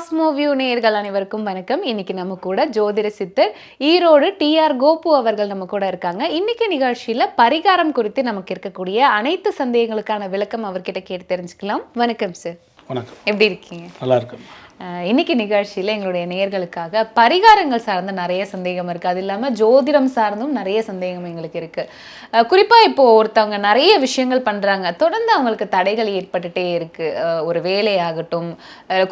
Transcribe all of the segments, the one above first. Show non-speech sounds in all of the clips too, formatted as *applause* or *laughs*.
Cosmo view நேயர்கள் அனைவருக்கும் வணக்கம். இன்னைக்கு நம்ம கூட ஜோதிட சித்தர் ஈரோடு டிஆர் கோபு அவர்கள் நம்ம கூட இருக்காங்க. இன்னைக்கு நிகழ்ச்சியில பரிகாரம் குறித்து நமக்கு இருக்கக்கூடிய அனைத்து சந்தேகங்களுக்கான விளக்கம் அவர்கிட்ட கேட்டு தெரிஞ்சுக்கலாம். வணக்கம் சார் வணக்கம். எப்படி இருக்கீங்க? நல்லா இருக்கேன். இன்னைக்கு நிகழ்ச்சியில் எங்களுடைய நேயர்களுக்காக பரிகாரங்கள் சார்ந்த நிறைய சந்தேகம் இருக்குது அது இல்லாமல் ஜோதிடம் சார்ந்தும் நிறைய சந்தேகம் எங்களுக்கு இருக்குது குறிப்பாக இப்போ ஒருத்தவங்க நிறைய விஷயங்கள் பண்ணுறாங்க தொடர்ந்து அவங்களுக்கு தடைகள் ஏற்பட்டுட்டே இருக்குது ஒரு வேலையாகட்டும்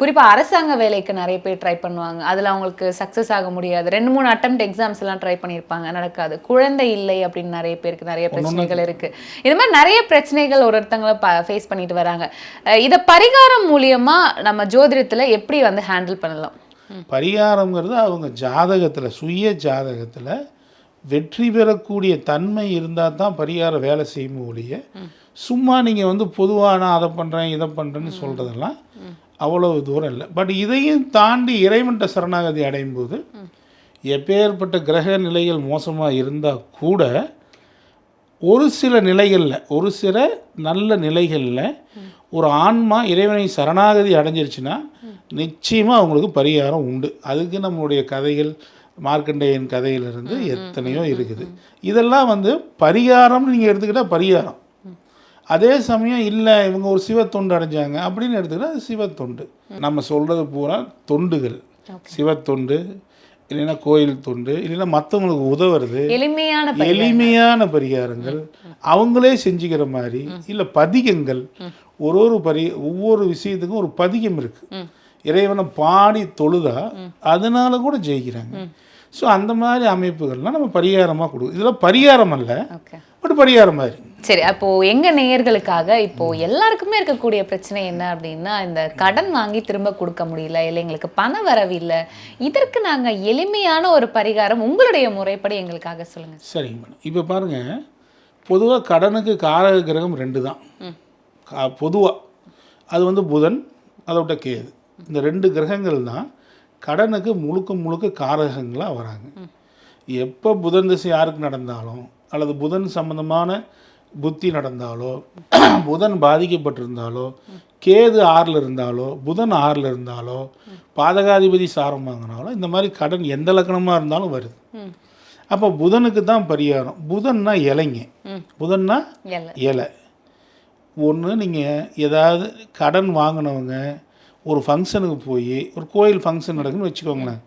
குறிப்பாக அரசாங்க வேலைக்கு நிறைய பேர் ட்ரை பண்ணுவாங்க. அதில் அவங்களுக்கு சக்ஸஸ் ஆக முடியாது. ரெண்டு மூணு அட்டம்ப்ட் எக்ஸாம்ஸ் எல்லாம் ட்ரை பண்ணியிருப்பாங்க. நடக்காது. குழந்தை இல்லை அப்படின்னு நிறைய பேருக்கு நிறைய பிரச்சனைகள் இருக்குது இது மாதிரி நிறைய பிரச்சனைகள் ஒரு ஒருத்தவங்கள ஃபேஸ் பண்ணிட்டு வராங்க. இதை பரிகாரம் மூலியமா நம்ம ஜோதிடத்துல எப்படி வந்து ஹேண்டில் பண்ணலாம்? பரிகாரங்கிறது அவங்க ஜாதகத்தில் சுய ஜாதகத்தில் வெற்றி பெறக்கூடிய தன்மை இருந்தால் தான் பரிகாரம் வேலை செய்யும் ஒழிய சும்மா நீங்கள் வந்து பொதுவாக நான் அதை பண்ணுறேன் இதை பண்ணுறேன்னு சொல்கிறதெல்லாம் அவ்வளவு தூரம் இல்லை. பட் இதையும் தாண்டி இறைவன்ட்ட சரணாகதி அடையும் போது எப்பேற்பட்ட கிரக நிலைகள் மோசமாக இருந்தால் கூட ஒரு சில நிலைகளில் ஒரு சில நல்ல நிலைகளில் ஒரு ஆன்மா இறைவனை சரணாகதி அடைஞ்சிருச்சுன்னா நிச்சயமாக அவங்களுக்கு பரிகாரம் உண்டு. அதுக்கு நம்மளுடைய கதைகள் மார்க்கண்டேயன் கதையிலிருந்து எத்தனையோ இருக்குது. இதெல்லாம் வந்து பரிகாரம்னு நீங்கள் எடுத்துக்கிட்டால் பரிகாரம். அதே சமயம் இல்லை இவங்க ஒரு சிவத்தொண்டு அடைஞ்சாங்க அப்படின்னு எடுத்துக்கிட்டால் அது சிவத்தொண்டு. நம்ம சொல்கிறது பூரா தொண்டுகள். சிவத்தொண்டு இல்லைன்னா கோயில் தொண்டு இல்லைன்னா மற்றவங்களுக்கு உதவுறது எளிமையான எளிமையான பரிகாரங்கள். அவங்களே செஞ்சுக்கிற மாதிரி இல்லை பதிகங்கள். ஒரு ஒரு பரி ஒவ்வொரு விஷயத்துக்கும் ஒரு பதிகம் இருக்கு. இறைவனை பாடி தொழுதா அதனால கூட ஜெயிக்கிறாங்க. ஸோ அந்த மாதிரி அமைப்புகள்லாம் நம்ம பரிகாரமாக கொடுக்கும். இதெல்லாம் பரிகாரம் அல்ல பட் பரிகாரம் மாதிரி. சரி அப்போ எங்க நேயர்களுக்காக இப்போ எல்லாருக்குமே இருக்கக்கூடிய பிரச்சனை என்ன அப்படின்னா இந்த கடன் வாங்கி திரும்ப கொடுக்க முடியல இல்லை எங்களுக்கு பண வரவு இல்லை இதற்கு நாங்க எளிமையான ஒரு பரிகாரம் உங்களுடைய முறைப்படி எங்களுக்காக சொல்லுங்க. சரிங்க மேடம். இப்போ பாருங்கள் பொதுவாக கடனுக்கு காரக கிரகம் ரெண்டு தான். பொதுவாக அது வந்து புதன் அதை விட்ட கேது. இந்த ரெண்டு கிரகங்கள் தான் கடனுக்கு முழுக்க முழுக்க காரகங்களாக வராங்க. எப்போ புதன் திசை யாருக்கு நடந்தாலும் அல்லது புதன் சம்பந்தமான புத்தி நடந்தாலோ புதன் பாதிக்கப்பட்டிருந்தாலோ கேது ஆறில் இருந்தாலோ புதன் ஆறில் இருந்தாலோ பாதகாதிபதி சாரம் வாங்கினாலோ இந்த மாதிரி கடன் எந்த லக்கணமாக இருந்தாலும் வருது. அப்போ புதனுக்கு தான் பரிகாரம். புதன்னா இலைங்க. புதன்னா இலை. ஒன்று நீங்கள் ஏதாவது கடன் வாங்கினவங்க ஒரு ஃபங்க்ஷனுக்கு போய் ஒரு கோயில் ஃபங்க்ஷன் நடக்குன்னு வச்சுக்கோங்களேன்.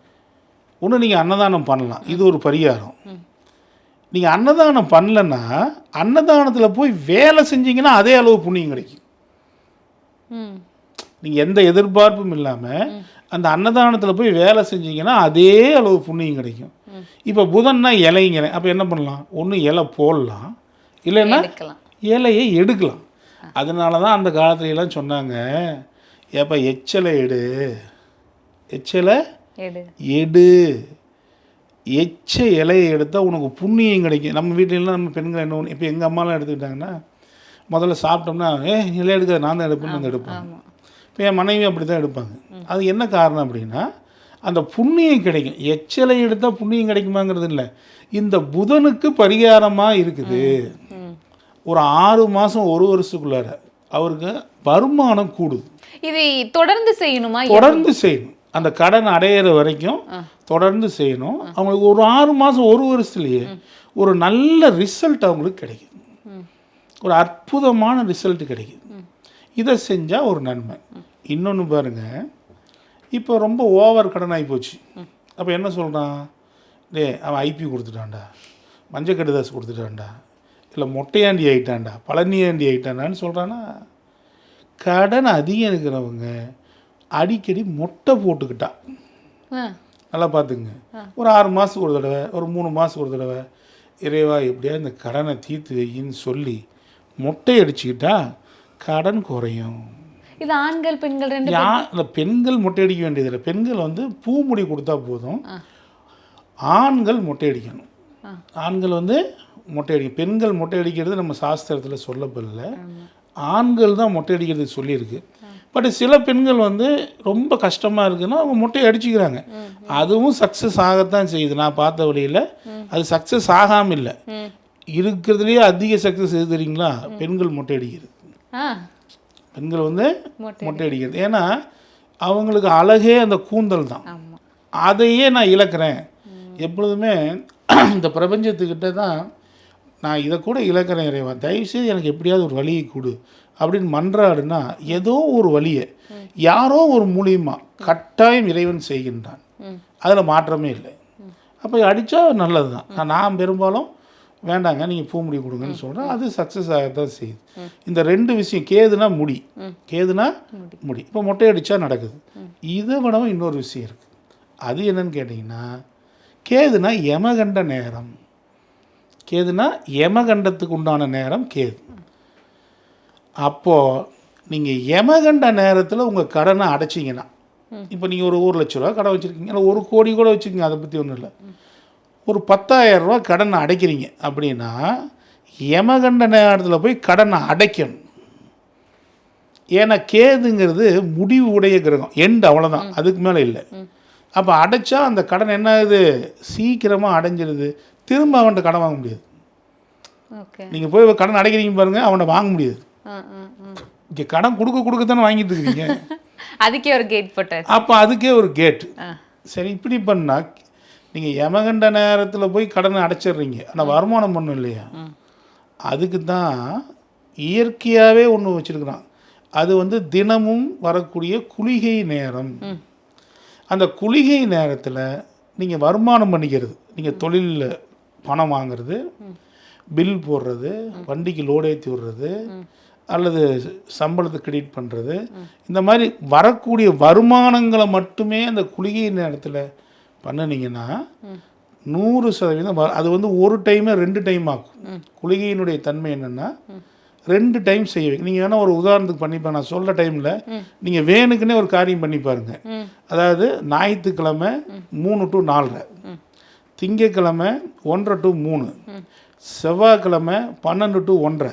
ஒன்று நீங்கள் அன்னதானம் பண்ணலாம். இது ஒரு பரிகாரம். நீங்கள் அன்னதானம் பண்ணலன்னா அன்னதானத்தில் போய் வேலை செஞ்சீங்கன்னா அதே அளவு புண்ணியம் கிடைக்கும். ம். நீங்கள் எந்த எதிர்பார்ப்பும் இல்லாமல் அந்த அன்னதானத்தில் போய் வேலை செஞ்சீங்கன்னா அதே அளவு புண்ணியம் கிடைக்கும். இப்போ புதன்னா இலைங்கிறேன். அப்போ என்ன பண்ணலாம்? ஒன்று இலை போடலாம். இல்லைன்னா இலையை எடுக்கலாம். அதனால தான் அந்த காலத்துல எல்லாம் சொன்னாங்க ஏப்பா எச்சலை எடு. எச்சலை? எடு. எச்ச இலையை எடுத்தால் உனக்கு புண்ணியம் கிடைக்கும். நம்ம வீட்டிலலாம் நம்ம பெண்கள் என்ன இப்போ எங்கள் அம்மாலாம் எடுத்துக்கிட்டாங்கன்னா முதல்ல சாப்பிட்டோம்னா ஏ இலை எடுக்காது நான் தான் எடுப்பேன்னு வந்து எடுப்பாங்க. இப்போ என் மனைவி அப்படி தான் எடுப்பாங்க அது என்ன காரணம் அப்படின்னா அந்த புண்ணியம் கிடைக்கும். எச்சலை எடுத்தால் புண்ணியம் கிடைக்குமாங்கிறது இல்லை. இந்த புதனுக்கு பரிகாரமாக இருக்குது. ஒரு ஆறு மாதம் ஒரு வருஷத்துக்குள்ளார. அவருக்கு வருமானம் கூடுது. இது தொடர்ந்து செய்யணுமா? தொடர்ந்து செய்யணும். அந்த கடன் அடையிற வரைக்கும் தொடர்ந்து செய்யணும். அவங்களுக்கு ஒரு ஆறு மாதம் ஒரு வருஷத்துலேயே ஒரு நல்ல ரிசல்ட் அவங்களுக்கு கிடைக்கும். ம். ஒரு அற்புதமான ரிசல்ட் கிடைக்குது இதை செஞ்சால் ஒரு நன்மை. இன்னொன்று பாருங்க. இப்போ ரொம்ப ஓவர் கடன் ஆகி போச்சு அப்போ என்ன சொல்கிறான் டே அவன் ஐபி கொடுத்துட்டான்டா. மஞ்சள் கடுதாசு கொடுத்துட்டான்டா. இல்லை மொட்டையாண்டி ஆயிட்டான்டா பழனியாண்டி ஆயிட்டான்டான்னு சொல்கிறானா கடன் அதிகம் இருக்கிறவங்க அடிக்கடி மொட்டை போட்டுக்கிட்டா. நல்லா பார்த்துங்க ஒரு ஆறு மாதத்துக்கு ஒரு தடவை ஒரு மூணு மாதத்துக்கு ஒரு தடவை இறைவா எப்படியா இந்த கடனை தீர்த்து வையின்னு சொல்லி மொட்டை அடிச்சுக்கிட்டா கடன் குறையும். இது ஆண்கள் பெண்கள் ரெண்டு இந்த பெண்கள் மொட்டை அடிக்க வேண்டியதில்லை. பெண்கள் வந்து பூமுடி கொடுத்தா போதும். ஆண்கள் மொட்டை அடிக்கணும். ஆண்கள் வந்து மொட்டை அடிக்கும் பெண்கள் மொட்டை அடிக்கிறது நம்ம சாஸ்திரத்தில் சொல்லப்படல. ஆண்கள் தான் மொட்டை அடிக்கிறது சொல்லியிருக்கு பட் சில பெண்கள் வந்து ரொம்ப கஷ்டமாக இருக்குன்னா அவங்க மொட்டையை அடிச்சுக்கிறாங்க. அதுவும் சக்ஸஸ் ஆகத்தான் செய்யுது. நான் பார்த்த வழியில் அது சக்ஸஸ் ஆகாமல் இல்லை இருக்கிறதுலேயே அதிக சக்ஸஸ் எது தெரியுங்களா? பெண்கள் மொட்டை அடிக்கிறது பெண்கள் வந்து மொட்டை அடிக்கிறது ஏன்னா அவங்களுக்கு அழகே அந்த கூந்தல் தான். அதையே நான் இழக்கிறேன். எப்பொழுதுமே இந்த பிரபஞ்சத்துக்கிட்ட தான் நான் இதை கூட இழக்கிறேன் இறைவா. தயவுசெய்து எனக்கு எப்படியாவது ஒரு வழியை கொடு அப்படின்னு மன்றாடுனா ஏதோ ஒரு வழியை யாரோ ஒரு மூலியமா கட்டாயம் இறைவன் செய்கின்றான். அதில் மாற்றமே இல்லை. அப்போ அடித்தா நல்லது தான் நான் பெரும்பாலும் வேண்டாங்க நீங்கள் பூ முடி கொடுங்கன்னு சொல்கிறேன் அது சக்ஸஸ் ஆகத்தான் செய்யுது. இந்த ரெண்டு விஷயம் கேதுனா முடி. கேதுனா முடி. இப்போ மொட்டை அடித்தா நடக்குது. இதை விடவும் இன்னொரு விஷயம் இருக்குது அது என்னன்னு கேட்டிங்கன்னா கேதுனா யமகண்ட நேரம். கேதுனா யமகண்டத்துக்கு உண்டான நேரம் கேது. அப்போது நீங்கள் யமகண்ட நேரத்தில் உங்கள் கடனை அடைச்சிங்கன்னா இப்போ நீங்கள் ஒரு ஒரு லட்ச ரூபா கடன் வச்சுருக்கீங்க இல்லை ஒரு கோடி கூட வச்சுக்கோங்க அதை பற்றி ஒன்றும் இல்லை. ஒரு பத்தாயிரம் ரூபா கடனை அடைக்கிறீங்க அப்படின்னா யமகண்ட நேரத்தில் போய் கடனை அடைக்கணும். ஏன்னா கேதுங்கிறது முடிவு உடைய கிரகம் எண்டு அவ்வளோதான் அதுக்கு மேலே இல்லை. அப்போ அடைச்சா அந்த கடன் என்ன ஆகுது? சீக்கிரமாக அடைஞ்சிருது. திரும்ப அவன்கிட்ட கடன் வாங்க முடியாது. நீங்கள் போய் கடன் அடைக்கிறீங்க பாருங்கள் அவனை வாங்க முடியாது. இங்கே கடன் கொடுக்க கொடுக்க தானே வாங்கிட்டு இருக்கிறீங்க. *laughs* அதுக்கே ஒரு கேட் போட்டாச்சு. அப்போ அதுக்கே ஒரு கேட்டு ஆ. சரி இப்படி பண்ணால் நீங்கள் யமகண்ட நேரத்தில் போய் கடனை அடைச்சிடுறீங்க. ஆனால் வருமானம் பண்ணும் இல்லையா. அதுக்கு தான் இயற்கையாகவே ஒன்று வச்சுருக்குறான். அது வந்து தினமும் வரக்கூடிய குளிகை நேரம். அந்த குளிகை நேரத்தில் நீங்கள் வருமானம் பண்ணிக்கிறது. நீங்கள் தொழிலில் பணம் வாங்குறது பில் போடுறது வண்டிக்கு லோடு ஏற்றி விடுறது அல்லது சம்பளத்தை கிரெடிட் பண்ணுறது இந்த மாதிரி வரக்கூடிய வருமானங்களை மட்டுமே அந்த குளிகை நேரத்தில் பண்ணுனீங்கன்னா நூறு சதவீதம் வ- அது வந்து ஒரு டைமே ரெண்டு டைம் ஆக்கும். குளிகையினுடைய தன்மை என்னென்னா ரெண்டு டைம் செய்ய வைக்கும் நீங்கள் வேணால் ஒரு உதாரணத்துக்கு பண்ணிப்பேன் நான் சொல்கிற டைமில் நீங்கள் வேணுக்குன்னே ஒரு காரியம் பண்ணி பாருங்க. ம். அதாவது ஞாயிற்றுக்கிழமை மூணு டு நாலரை. திங்கக்கிழமை ஒன்றரை டு மூணு. செவ்வாய்க்கிழமை பன்னெண்டு டு ஒன்றரை.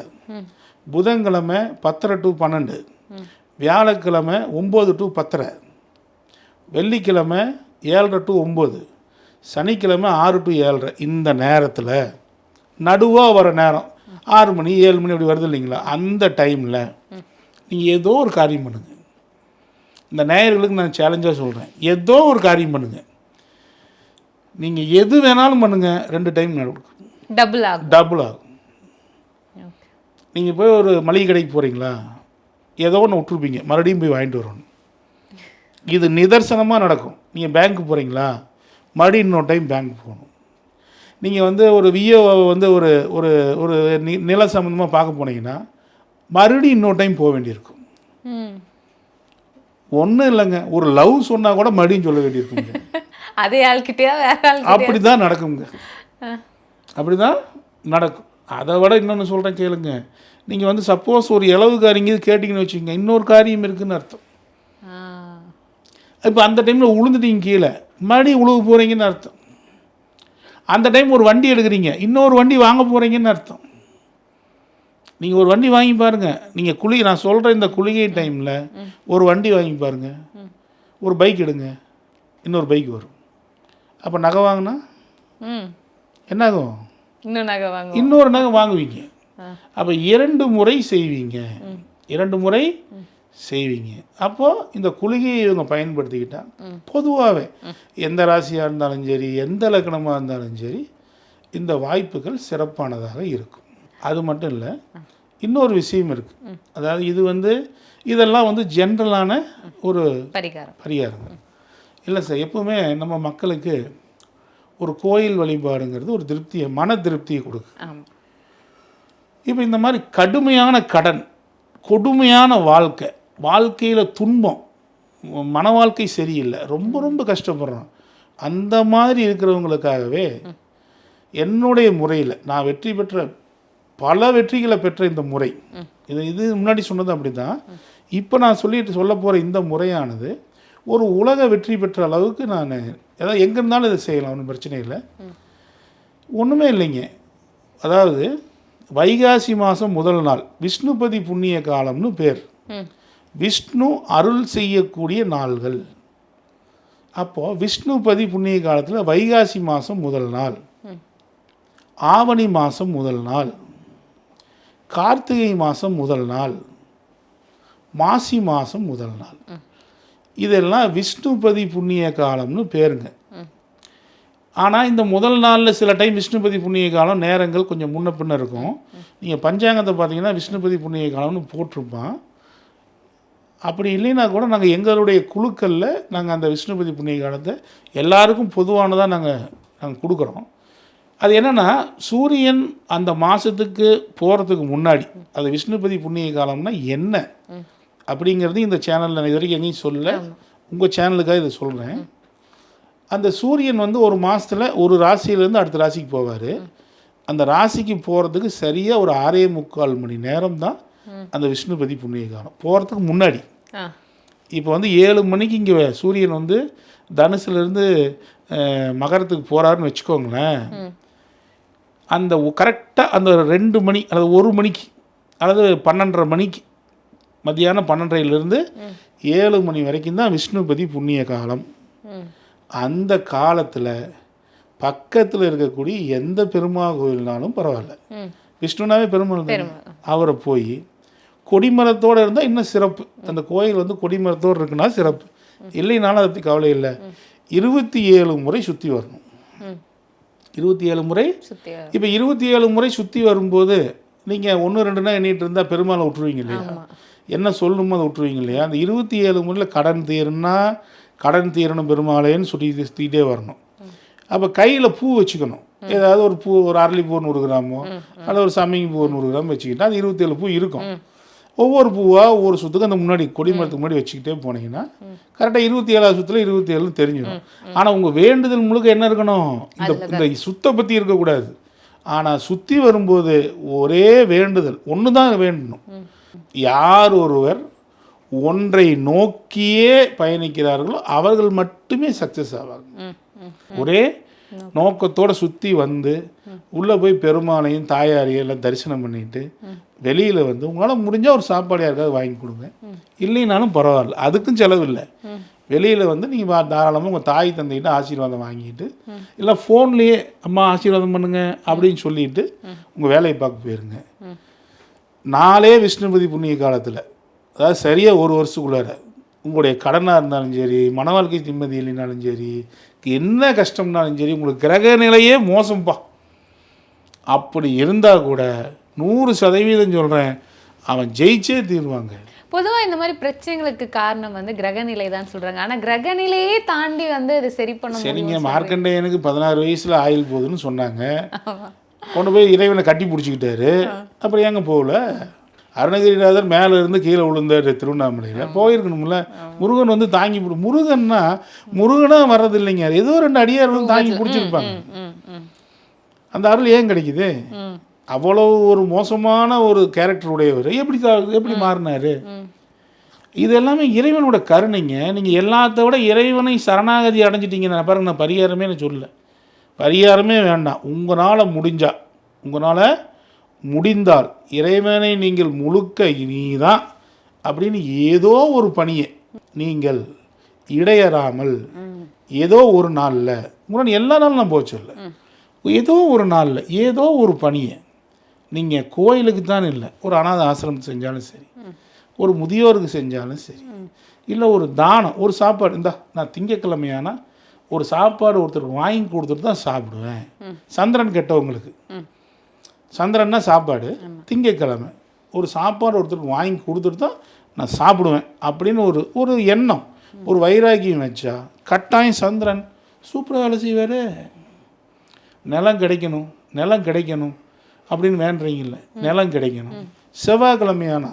புதன்கிழமை பத்தரை டு பன்னெண்டு. வியாழக்கிழமை ஒம்பது டு பத்தரை. வெள்ளிக்கிழமை ஏழரை டு ஒம்பது. சனிக்கிழமை ஆறு டு ஏழரை. இந்த நேரத்தில் நடுவாக வர நேரம். ஆறு மணி ஏழு மணி அப்படி வருது இல்லைங்களா? அந்த டைமில் நீங்கள் ஏதோ ஒரு காரியம் பண்ணுங்கள் இந்த நேயர்களுக்கு நான் சேலஞ்சாக சொல்கிறேன் ஏதோ ஒரு காரியம் பண்ணுங்கள் நீங்கள் எது வேணாலும் பண்ணுங்கள் ரெண்டு டைம் நடக்கும் டபுள் ஆகும். டபுள் ஆகும். நீங்கள் போய் ஒரு மளிகை கடைக்கு போகிறீங்களா ஏதோ ஒன்று விட்ருப்பீங்க மறுபடியும் போய் வாங்கிட்டு வரணும். இது நிதர்சனமாக நடக்கும். நீங்கள் பேங்க்கு போகிறீங்களா மறுபடியும் இன்னொரு டைம் பேங்க் போகணும். நீங்கள் வந்து ஒரு விஏஓ வந்து ஒரு ஒரு ஒரு நில சம்மந்தமாக பார்க்க போனீங்கன்னா மறுபடியும் இன்னொரு டைம் போக வேண்டியிருக்கும். ம். ஒன்றும் இல்லைங்க. ஒரு லவ் சொன்னால் கூட மறுபடியும் சொல்ல வேண்டியிருக்குங்க. *laughs* அதே ஆள்கிட்டயா வேற ஆள்கிட்டயா அப்படி தான் நடக்குங்க. அப்படி தான் நடக்கும். அதை விட இன்னொன்று சொல்கிறேன் கேளுங்க. நீங்கள் வந்து சப்போஸ் ஒரு இளவு இது கேட்டிங்கன்னு வச்சுக்கோங்க இன்னொரு காரியம் இருக்குன்னு அர்த்தம். இப்போ அந்த டைமில் உளுந்துட்டீங்க கீழே மறுபடியும் உழுவு போகிறீங்கன்னு அர்த்தம். அந்த டைம் ஒரு வண்டி எடுக்கிறீங்க இன்னொரு வண்டி வாங்க போகிறீங்கன்னு அர்த்தம். நீங்கள் ஒரு வண்டி வாங்கி பாருங்கள் நீங்கள் குளிகை நான் சொல்கிற இந்த குளிகை டைமில் ஒரு வண்டி வாங்கி பாருங்கள் ஒரு பைக் எடுங்க இன்னொரு பைக் வரும். அப்போ நகை வாங்கினா? என்ன ஆகும் இன்னும் நகை வாங்குவோம். இன்னொரு நகை வாங்குவீங்க. அப்போ இரண்டு முறை செய்வீங்க. இரண்டு முறை செய்வீங்க. அப்போது இந்த குளிகையை இவங்க பயன்படுத்திக்கிட்டா பொதுவாகவே எந்த ராசியாக இருந்தாலும் சரி எந்த லக்கணமாக இருந்தாலும் சரி இந்த வாய்ப்புகள் சிறப்பானதாக இருக்கும். அது மட்டும் இல்லை இன்னொரு விஷயம் இருக்குது அதாவது இது வந்து இதெல்லாம் வந்து ஜென்ரலான ஒரு பரிகாரம். பரிகாரங்கள். இல்லை சார் எப்பவுமே நம்ம மக்களுக்கு ஒரு கோயில் வழிபாடுங்கிறது ஒரு திருப்தியை மன திருப்தியை கொடுக்கும். இப்போ இந்த மாதிரி கடுமையான கடன் கொடுமையான வாழ்க்கை வாழ்க்கையில் துன்பம் மன வாழ்க்கை சரியில்லை ரொம்ப ரொம்ப கஷ்டப்படுறோம். அந்த மாதிரி இருக்கிறவங்களுக்காகவே என்னுடைய முறையில் நான் வெற்றி பெற்ற பல வெற்றிகளை பெற்ற இந்த முறை. இது இது முன்னாடி சொன்னது அப்படி தான் இப்போ நான் சொல்லிட்டு சொல்ல போகிற இந்த முறையானது ஒரு உலக வெற்றி பெற்ற அளவுக்கு நான் ஏதாவது எங்கே இருந்தாலும் இதை செய்யலாம் ஒன்றும் பிரச்சனை இல்லை. ஒன்றுமே இல்லைங்க. அதாவது வைகாசி மாதம் முதல் நாள் விஷ்ணுபதி புண்ணிய காலம்னு பேர். விஷ்ணு அருள் செய்யக்கூடிய நாள்கள். அப்போது விஷ்ணுபதி புண்ணிய காலத்தில் வைகாசி மாதம் முதல் நாள். ஆவணி மாதம் முதல் நாள். கார்த்திகை மாதம் முதல் நாள். மாசி மாதம் முதல் நாள். இதெல்லாம் விஷ்ணுபதி புண்ணிய காலம்னு பேருங்க. ஆனால் இந்த முதல் நாளில் சில டைம் விஷ்ணுபதி புண்ணிய காலம் நேரங்கள் கொஞ்சம் முன்ன பின்ன இருக்கும். நீங்கள் பஞ்சாங்கத்தை பார்த்தீங்கன்னா விஷ்ணுபதி புண்ணிய காலம்னு போட்டிருப்பான். அப்படி இல்லைன்னா கூட நாங்கள் எங்களுடைய குழுக்களில் நாங்கள் அந்த விஷ்ணுபதி புண்ணிய காலத்தை எல்லாருக்கும் பொதுவானதாக நாங்கள் நாங்கள் கொடுக்குறோம். அது என்னென்னா சூரியன் அந்த மாதத்துக்கு போகிறதுக்கு முன்னாடி அது விஷ்ணுபதி புண்ணிய காலம்னா என்ன? அப்படிங்கிறது இந்த சேனலில் நான் இது வரைக்கும் எங்கேயும் சொல்லல. உங்கள் சேனலுக்காக இதை சொல்கிறேன் அந்த சூரியன் வந்து ஒரு மாதத்தில் ஒரு ராசியிலேருந்து அடுத்த ராசிக்கு போவார். அந்த ராசிக்கு போகிறதுக்கு சரியாக ஒரு ஆறே முக்கால் மணி நேரம் தான் அந்த விஷ்ணுபதி புண்ணிய காலம் போகிறதுக்கு முன்னாடி. இப்போ வந்து ஏழு மணிக்கு இங்கே சூரியன் வந்து தனுசுலேருந்து மகரத்துக்கு போகிறாருன்னு வச்சுக்கோங்களேன். அந்த கரெக்டாக அந்த ரெண்டு மணி அல்லது ஒரு மணிக்கு அல்லது பன்னெண்டரை மணிக்கு மத்தியானம் பன்னெண்டரைலேருந்து ஏழு மணி வரைக்கும் தான் விஷ்ணுபதி புண்ணிய காலம். அந்த காலத்தில் பக்கத்தில் இருக்கக்கூடிய எந்த பெருமாள் கோயில்னாலும் பரவாயில்ல. விஷ்ணுனாவே பெருமாள் தானே. அவரை போய் கொடிமரத்தோடு இருந்தால் இன்னும் சிறப்பு. அந்த கோயில் வந்து கொடிமரத்தோடு இருக்குன்னா சிறப்பு. இல்லைனாலும் அதை கவலை இல்லை. இருபத்தி ஏழு முறை சுற்றி வரணும். இருபத்தி ஏழு முறை? இப்போ இருபத்தி ஏழு முறை சுற்றி வரும்போது நீங்கள் ஒன்று ரெண்டுனா எண்ணிட்டு இருந்தால் பெருமாளை விட்டுருவீங்க இல்லையா. என்ன சொல்லணுமோ அதை விட்டுருவீங்க இல்லையா? அந்த இருபத்தி ஏழு முறையில் கடன் தீரணும்னா கடன் தீரணும் பெருமாளேன்னு சொல்லி சுற்றிக்கிட்டே வரணும். அப்போ கையில் பூ வச்சுக்கணும். ஏதாவது ஒரு பூ ஒரு அரளிப்பூ நூறு கிராமோ அல்லது ஒரு சம்மங்கி பூ நூறு கிராம் வச்சுக்கிட்டா அது இருபத்தேழு பூ இருக்கும். ஒவ்வொரு பூவாக ஒவ்வொரு சுத்துக்கு அந்த முன்னாடி கொடிமரத்துக்கு முன்னாடி வச்சுக்கிட்டே போனீங்கன்னா கரெக்டாக இருபத்தி ஏழாவது சுற்றுல இருபத்தி ஏழுன்னு தெரிஞ்சிடும். ஆனால் உங்கள் வேண்டுதல் முழுக்க என்ன இருக்கணும்? இந்த இந்த சுத்தை பற்றி இருக்கக்கூடாது. ஆனால் சுற்றி வரும்போது ஒரே வேண்டுதல் ஒன்று தான் வேண்டணும். யார் ஒருவர் ஒன்றை நோக்கியே பயணிக்கிறார்களோ அவர்கள் மட்டுமே சக்ஸஸ் ஆவாங்க ஒரே நோக்கத்தோட சுற்றி வந்து உள்ளே போய் பெருமாளையும் தாயாரையும் எல்லாம் தரிசனம் பண்ணிட்டு வெளியில் வந்து உங்களால் முடிஞ்சால் ஒரு சாப்பாடு யாருக்காவது வாங்கி கொடுங்க. இல்லைனாலும் பரவாயில்ல. அதுக்கும் செலவு இல்லை. வெளியில் வந்து நீங்கள் தாராளமாக உங்கள் தாய் தந்தைகிட்ட ஆசீர்வாதம் வாங்கிட்டு இல்லை ஃபோன்லேயே அம்மா ஆசீர்வாதம் பண்ணுங்க அப்படின்னு சொல்லிட்டு உங்கள் வேலையை பார்க்க போயிருங்க. நாளே விஷ்ணுபதி புண்ணிய காலத்தில். அதாவது சரியாக ஒரு வருஷத்துக்குள்ளார. உங்களுடைய கடனாக இருந்தாலும் சரி மன வாழ்க்கை நிம்மதி இல்லைனாலும் சரி என்ன கஷ்டம்னாலும் சரி உங்களுக்கு கிரக நிலையே மோசம்ப்பா அப்படி இருந்தால் கூட நூறு சதவீதம் சொல்கிறேன் அவன் ஜெயிச்சே தீருவாங்க. பொதுவா இந்த மாதிரி பிரச்சனைகளுக்கு காரணம் வந்து கிரகநிலை தான் சொல்றாங்க. ஆனா கிரகநிலையே தாண்டி வந்து இது சரி பண்ண சரிங்க மார்க்கண்டேயனுக்கு பதினாறு வயசில் ஆயில் போகுதுன்னு சொன்னாங்க. கொண்டு போய் இறைவனை கட்டி பிடிச்சிக்கிட்டாரு. அப்புறம் ஏங்க போகல? அருணகிரிநாதர் மேலே இருந்து கீழே விழுந்தாரு திருவண்ணாமலையில். போயிருக்கணும்ல. முருகன் வந்து தாங்கி பிடி முருகன்னா முருகனாக வர்றது இல்லைங்க ஏதோ ரெண்டு அடியார் வந்து தாங்கி பிடிச்சிருப்பாங்க. அந்த அருள் ஏன் கிடைக்குது? அவ்வளவு ஒரு மோசமான ஒரு கேரக்டர் உடையவர். எப்படி எப்படி மாறினாரு? இது எல்லாமே இறைவனோட கருணைங்க. நீங்கள் எல்லாத்த விட இறைவனை சரணாகதி அடைஞ்சிட்டீங்க நான் பாருங்க நான் பரிகாரமே நான் சொல்லல. பரிகாரமே வேண்டாம். உங்களால் முடிஞ்சா உங்களால் முடிந்தால் இறைவனை நீங்கள் முழுக்க நீதான் அப்படின்னு ஏதோ ஒரு பணியை நீங்கள் இடையறாமல் ஏதோ ஒரு நாளில் முன்னாடி எல்லா நாளும் நான் போக சொல்ல ஏதோ ஒரு நாளில் ஏதோ ஒரு பணியை நீங்கள் கோயிலுக்கு தான் இல்லை ஒரு அனாதை ஆசிரமம் செஞ்சாலும் சரி ஒரு முதியோருக்கு செஞ்சாலும் சரி இல்லை ஒரு தானம் ஒரு சாப்பாடு இந்தா நான் திங்கக்கிழமையானா ஒரு சாப்பாடு ஒருத்தருக்கு வாங்கி கொடுத்துட்டு தான் சாப்பிடுவேன். சந்திரன் கெட்டவங்களுக்கு. சந்திரன்னா சாப்பாடு. திங்கக்கிழமை ஒரு சாப்பாடு ஒருத்தருக்கு வாங்கி கொடுத்துட்டு தான் நான் சாப்பிடுவேன் அப்படின்னு ஒரு ஒரு எண்ணம். ஒரு வைராகியம் வச்சா கட்டாயம் சந்திரன் சூப்பராக வேலை செய்வார். நிலம் கிடைக்கணும் நிலம் கிடைக்கணும் அப்படின்னு வேண்டுறீங்கல்ல நிலம் கிடைக்கணும். செவ்வாய்க்கிழமையானா?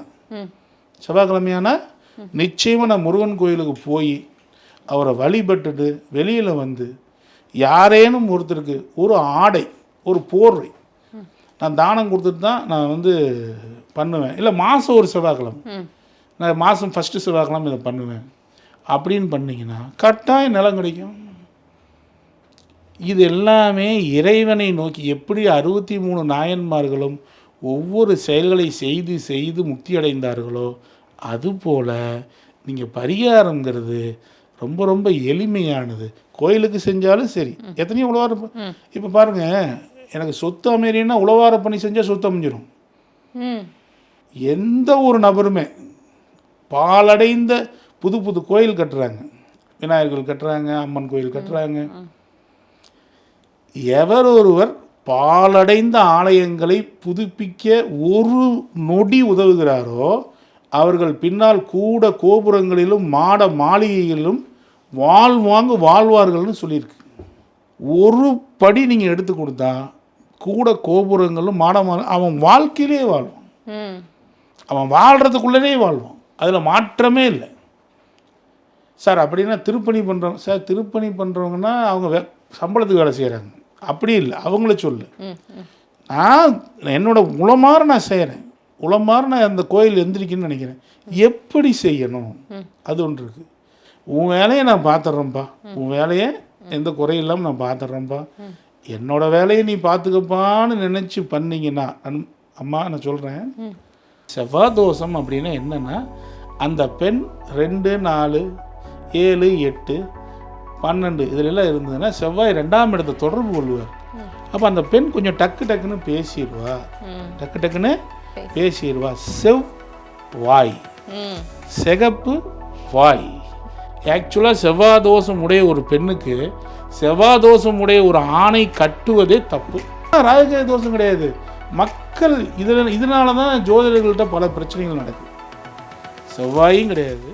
செவ்வாய்க்கிழமையானா? நிச்சயமாக நான் முருகன் கோயிலுக்கு போய் அவரை வழிபட்டுட்டு வெளியில் வந்து யாரேனும் ஒருத்தருக்கு ஒரு ஆடை ஒரு போர்வை நான் தானம் கொடுத்துட்டு தான் நான் வந்து பண்ணுவேன். இல்லை மாதம் ஒரு செவ்வாய்க்கிழமை. நான் மாதம் ஃபஸ்ட்டு செவ்வாய்க்கிழமை இதை பண்ணுவேன். அப்படின்னு பண்ணீங்கன்னா கட்டாயம் நிலம் கிடைக்கும். இது எல்லாமே இறைவனை நோக்கி எப்படி அறுபத்தி மூணு நாயன்மார்களும் ஒவ்வொரு செயல்களை செய்து செய்து முக்தி அடைந்தார்களோ அதுபோல் நீங்கள் பரிகாரங்கிறது ரொம்ப ரொம்ப எளிமையானது. கோயிலுக்கு செஞ்சாலும் சரி. எத்தனையோ உழவார இப்போ பாருங்கள் எனக்கு சொத்து அமையறினா உழவார பணி செஞ்சால் சொத்து அமைஞ்சிரும். ம். எந்த ஒரு நபருமே பாலடைந்த புது புது கோயில் கட்டுறாங்க. விநாயகர் கோயில் கட்டுறாங்க அம்மன் கோயில் கட்டுறாங்க. எவர் ஒருவர் பாலடைந்த ஆலயங்களை புதுப்பிக்க ஒரு நொடி உதவுகிறாரோ அவர்கள் பின்னால் கூட கோபுரங்களிலும் மாட மாளிகைகளிலும் வாழ்வாங்க வாழ்வார்கள்னு சொல்லியிருக்கு. ஒரு படி நீங்கள் எடுத்து கொடுத்தா கூட கோபுரங்களும் மாட அவன் வாழ்க்கையிலே வாழ்வான். அவன் வாழ்கிறதுக்குள்ளே வாழ்வான். அதில் மாற்றமே இல்லை. சார் அப்படின்னா திருப்பணி பண்ணுறவங்க சார் திருப்பணி பண்ணுறவங்கன்னா அவங்க வே சம்பளத்துக்கு வேலை செய்கிறாங்க அப்படி இல்லை. அவங்கள சொல்லு. நான் என்னோட உளமாற நான் செய்கிறேன் உளமாற நான் அந்த கோயில் எந்திரிக்கணும்னு நினைக்கிறேன். எப்படி செய்யணும்? அது ஒன்று இருக்குது உன் வேலையை நான் பார்த்துட்றேன்ப்பா உன் வேலையை எந்த குறையும் இல்லாமல் நான் பார்த்துட்றேன்ப்பா என்னோட வேலையை நீ பார்த்துக்கப்பான்னு நினச்சி பண்ணீங்கன்னா அன்- அம்மா நான் சொல்கிறேன் செவ்வாய் தோஷம் அப்படின்னா என்னென்னா அந்த பெண் ரெண்டு நாலு ஏழு எட்டு பன்னெண்டு இதுலெல்லாம் இருந்ததுன்னா செவ்வாய் ரெண்டாம் இடத்தை தொடர்பு கொள்வார். அப்போ அந்த பெண் கொஞ்சம் டக்கு டக்குன்னு பேசிடுவா. டக்கு டக்குன்னு பேசிடுவா செவ் வாய் சிகப்பு வாய். ஆக்சுவலாக செவ்வாய் தோஷம் உடைய ஒரு பெண்ணுக்கு செவ்வாய் தோஷம் உடைய ஒரு ஆணை கட்டுவதே தப்பு. ராஜகீய தோஷம் கிடையாது. மக்கள் இதில் இதனால தான் ஜோதிடர்கள்ட்ட பல பிரச்சனைகள் நடக்குது. செவ்வாயும் கிடையாது.